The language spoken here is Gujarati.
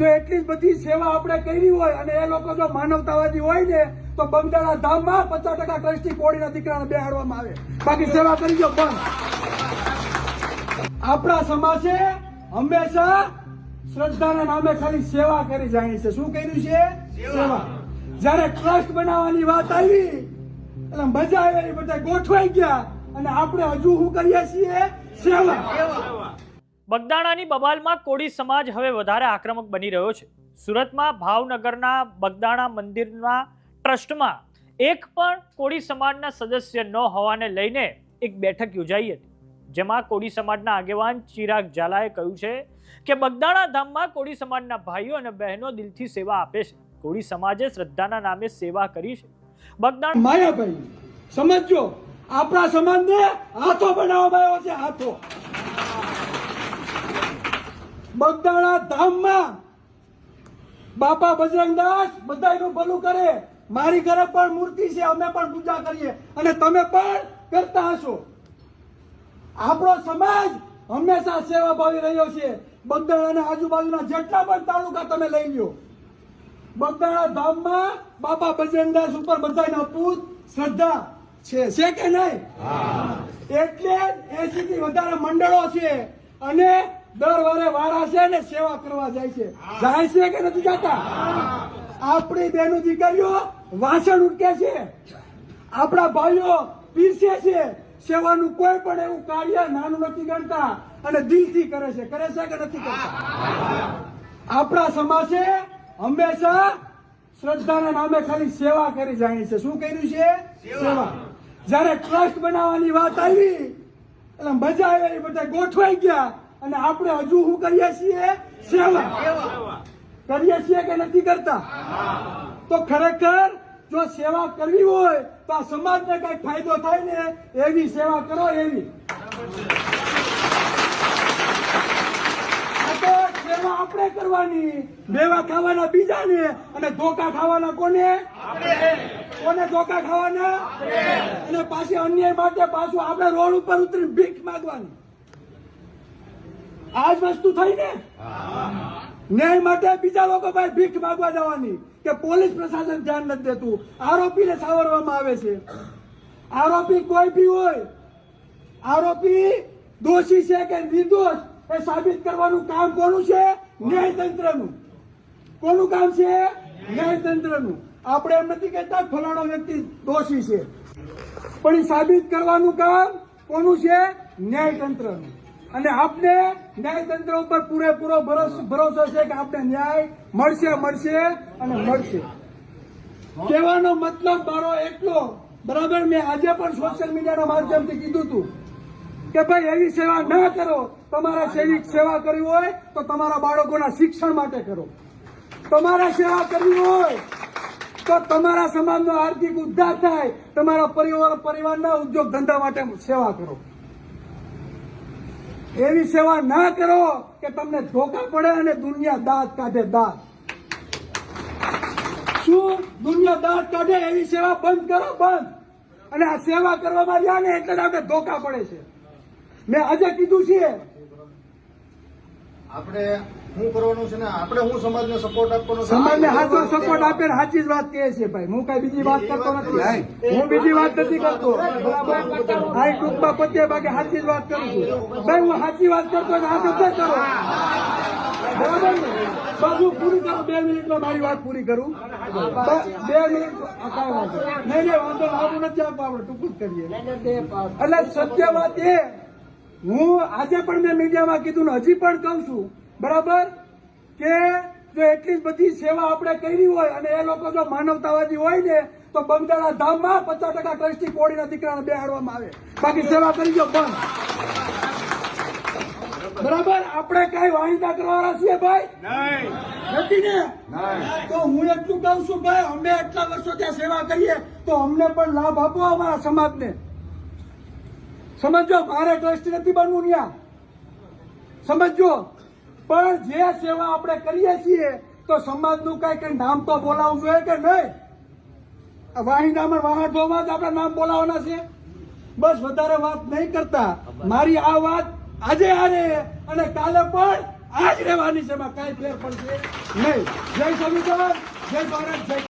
જો એટલી જ બધી સેવા આપણે કરી હોય અને એ લોકો જો માનવતાવાદી હોય ને તો બગદાણા ધામમાં પચાસ ટકા ટ્રસ્ટી કોળીના દીકરાને બેહાડવામાં આવે. બાકી સેવા કરી દો બંધ. આપણા સમાજે હંમેશા શ્રદ્ધાના નામે ખાલી સેવા કરી જાણી છે. શું કર્યું છે? સેવા. જ્યારે ટ્રસ્ટ બનાવવાની વાત આવી એટલે મજા આવે એ બધા ગોઠવાઈ ગયા. અને આપણે હજુ શું કરીએ છીએ? સેવા. બગદાણાની બબાલમાં કોળી સમાજ હવે વધારે આક્રમક બની રહ્યો છે. સુરતમાં ભાવનગરના બગદાણા મંદિરના ટ્રસ્ટમાં એક પણ કોળી સમાજના સદસ્ય ન હોવાને લઈને એક બેઠક યોજાઈ હતી. જેમાં કોળી સમાજના આગેવાન ચિરાગ ઝાલાએ કહ્યું છે કે બગદાણા ધામમાં કોળી સમાજના ભાઈઓ અને બહેનો દિલથી સેવા આપે છે. કોળી સમાજે શ્રદ્ધાના નામે સેવા કરી છે. બગદાણા માયાભાઈ સમજો આપણા સમાજને હાથો બનાવવામાં આવ્યો છે, હાથો. બગદાણા ધામમાં બાપા બજરંગદાસ બધાયનું ભલું કરે. મારી ઘરે પણ મૂર્તિ છે અમે પણ પૂજા કરીએ. અને તમે પણ કરતા હશો. આપણો સમાજ હંમેશા સેવા ભાવી રહ્યો છે. બગદાણા અને આજુબાજુના જેટલા પણ તાલુકા તમે લઈ લો બગદાણા ધામમાં બાપા બજરંગદાસ ઉપર બધાના પૂત શ્રદ્ધા છે. છે કે નહીં? એટલે એસી થી વધારે મંડળો છે. અને દર વારે વારા છે ને સેવા કરવા જાય છે. જાય છે કે નથી જતા? આપણી બેનો દીકરીઓ વાસણ ઉટકે છે. આપણા ભાઈઓ પીરસે છે. સેવાનું કોઈ પણ એવું કાર્ય નાનું નથી ગણતા અને દિલથી કરે છે. કરે છે કે નથી કરતા? આપણા સમાજે હંમેશા શ્રદ્ધાના નામે ખાલી સેવા કરી જાણી છે શું કર્યું છે? સેવા. જયારે ટ્રસ્ટ બનાવવાની વાત આવી એટલે મજા આવે એ બધા ગોઠવાઈ ગયા. અને આપણે હજુ શું કરીએ છીએ? સેવા. કરીએ છીએ કે નથી કરતા? તો ખરેખર જો સેવા કરવી હોય તો આ સમાજને કઈ ફાયદો થાય ને એવી સેવા કરો એવી. સેવા આપણે કરવાની. મેવા ખાવાના બીજાને અને ધોકા ખાવાના કોને? કોને ધોકા ખાવાના? અને પાછી અન્યાય માટે પાછું આપણે રોડ ઉપર ઉતરી ભીખ માંગવાની. આ વસ્તુ થઈ ને ન્યાય માટે બીજા લોકો ભાઈ ભીખ માંગવા જવાની કે પોલીસ પ્રશાસન ધ્યાન નથી દેતું. આરોપીને સાવરવામાં આવે છે. આરોપી કોઈ બી હોય, આરોપી દોષી છે કે નિર્દોષ, એ સાબિત કરવાનું કામ કોનું છે? ન્યાયતંત્રનું. કોનું કામ છે? ન્યાયતંત્રનું. આપણે એમ નથી કહેતા ફલાણો વ્યક્તિ દોષી છે. પણ એ સાબિત કરવાનું કામ કોનું છે? ન્યાયતંત્રનું. અને આપને ન્યાયતંત્ર ઉપર પૂરેપૂરો ભરોસો છે કે આપને ન્યાય મળશે મળશે અને મળશે. કહેવાનો મતલબ મારો એટલો, બરાબર? મેં આજે પણ સોશિયલ મીડિયાના માધ્યમથી કીધું હતું કે ભાઈ, એવી સેવા ના કરો. તમારા સૈનિક સેવા કરવી હોય તો તમારા બાળકોના શિક્ષણ માટે કરો. તમારે સેવા કરવી હોય તો તમારા સમાજનો આર્થિક ઉદ્ધાર થાય. તમારા પરિવાર પરિવારના ઉદ્યોગ ધંધા માટે સેવા કરો. એવી સેવા ના કરો કે તમને ધોકા પડે અને દુનિયા દાંત કાઢે દાંત. શું? દુનિયા દાંત કાઢે, એવી સેવા બંધ કરો, બંધ. અને આ સેવા કરવામાં રહ્યા ને એટલે આપણે ધોકા પડે છે. મેં આજે કીધું છે. આપણે શું કરવાનું છે ને આપણે હું સમાજને સપોર્ટ આપવાનો સમાજને સાચો સપોર્ટ આપે ને સાચી જ વાત કહે છે ભાઈ. હું કઈ બીજી વાત કરતો નથી. હું બીજી વાત નથી કરતો. આ ટૂંકમાં પતે બાકી સાચી જ વાત કરું છું. ભાઈ હું સાચી વાત કરતો આ બધા કરો. બરાબર ને? હું પૂરી કરું બે મિનિટમાં મારી વાત પૂરી કરું. બે મિનિટ. કાંઈ વાંધો નહીં. નહીં નહીં વાંધો નહીં. નથી આપવું આપણે ટૂંકું જ કરીએ. એટલે સત્ય વાત એ. હું આજે પણ મેં મીડિયામાં કીધું ને હજી પણ કહું છું બરાબર? કે જો એટલી બધી સેવા આપણે કરી હોય અને એ લોકો જો માનવતાવાદી હોય ને તો બગદાણા ધામમાં પચાસ ટકા ટ્રસ્ટી કોળીના દીકરાને બેહાડવામાં આવે. બાકી સેવા કરી દો બંધ. બરાબર? આપણે કઈ વાહિદા કરવાના છીએ ભાઈ? નથી ને? તો હું એટલું કહું છું ભાઈ અમે એટલા વર્ષો ત્યાં સેવા કરીએ તો અમને પણ લાભ આપો અમારા સમાજને. સમજો મારે ટ્રસ્ટી નથી બનવું ત્યાં સમજો પણ જે સેવા આપણે કરીએ છીએ, તો સમાજનું કઈ કઈ નામ તો બોલાવવું જોઈએ કે નહીં? આ વાહિંદામાં વાહન ધોવામાં જ આપણે નામ બોલાવવાના છે. બસ વધારે વાત નહીં કરતા. મારી આ વાત આજે આરે અને કાલે પણ આ જ રહેવાની છે. કાંઈ ફેર પડશે નહીં. જય સંવિધાન જય ભારત, જય